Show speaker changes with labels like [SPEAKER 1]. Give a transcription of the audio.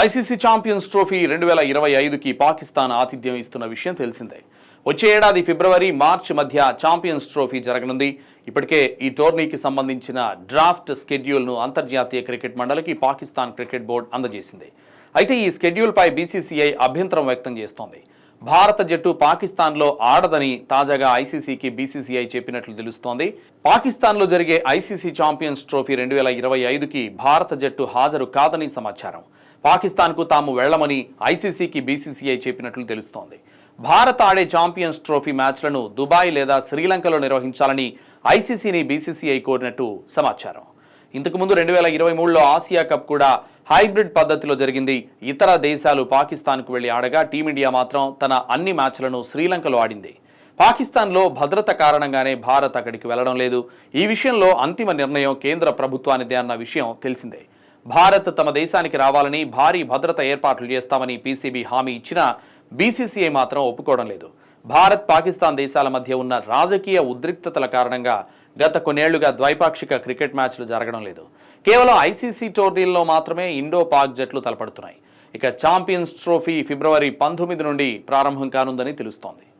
[SPEAKER 1] ICC champions trophy రెండు వేల ఇరవై ఐదుకి పాకిస్తాన్ ఆతిథ్యం ఇస్తున్న విషయం తెలిసిందే. వచ్చే ఏడాది ఫిబ్రవరి మార్చి మధ్య ఛాంపియన్స్ ట్రోఫీ జరగనుంది. ఇప్పటికే ఈ టోర్నీకి సంబంధించిన డ్రాఫ్ట్ స్కెడ్యూల్ను అంతర్జాతీయ క్రికెట్ మండలికి పాకిస్తాన్ క్రికెట్ బోర్డు అందజేసింది. అయితే ఈ స్కెడ్యూల్పై బీసీసీఐ అభ్యంతరం వ్యక్తం చేస్తోంది. భారత జట్టు పాకిస్తాన్లో ఆడదని తాజాగా ఐసీసీకి బీసీసీఐ చెప్పినట్లు తెలుస్తోంది. పాకిస్తాన్లో జరిగే ఐసీసీ ఛాంపియన్స్ ట్రోఫీ రెండు వేల ఇరవై ఐదుకి భారత జట్టు హాజరు కాదని సమాచారం. పాకిస్తాన్కు తాము వెళ్ళమని ఐసీసీకి బీసీసీఐ చెప్పినట్లు తెలుస్తోంది. భారత్ ఆడే ఛాంపియన్స్ ట్రోఫీ మ్యాచ్లను దుబాయ్ లేదా శ్రీలంకలో నిర్వహించాలని ఐసీసీని బీసీసీఐ కోరినట్టు సమాచారం. ఇంతకుముందు రెండు వేల ఇరవై మూడులో ఆసియా కప్ కూడా హైబ్రిడ్ పద్ధతిలో జరిగింది. ఇతర దేశాలు పాకిస్తాన్కు వెళ్ళి ఆడగా టీమిండియా మాత్రం తన అన్ని మ్యాచ్లను శ్రీలంకలో ఆడింది. పాకిస్తాన్లో భద్రత కారణంగానే భారత్ అక్కడికి వెళ్ళడం లేదు. ఈ విషయంలో అంతిమ నిర్ణయం కేంద్ర ప్రభుత్వానిదే అన్న విషయం తెలిసిందే. భారత్ తమ దేశానికి రావాలని భారీ భద్రత ఏర్పాట్లు చేస్తామని పీసీబీ హామీ ఇచ్చినా బీసీసీఐ మాత్రం ఒప్పుకోవడం లేదు. భారత్ పాకిస్తాన్ దేశాల మధ్య ఉన్న రాజకీయ ఉద్రిక్తతల కారణంగా గత కొన్నేళ్ళుగా ద్వైపాక్షిక క్రికెట్ మ్యాచ్లు జరగడం లేదు. కేవలం ఐసీసీ టోర్నీల్లో మాత్రమే ఇండో పాక్ జట్లు తలపడుతున్నాయి. ఇక ఛాంపియన్స్ ట్రోఫీ ఫిబ్రవరి పంతొమ్మిది నుండి ప్రారంభం కానుందని తెలుస్తోంది.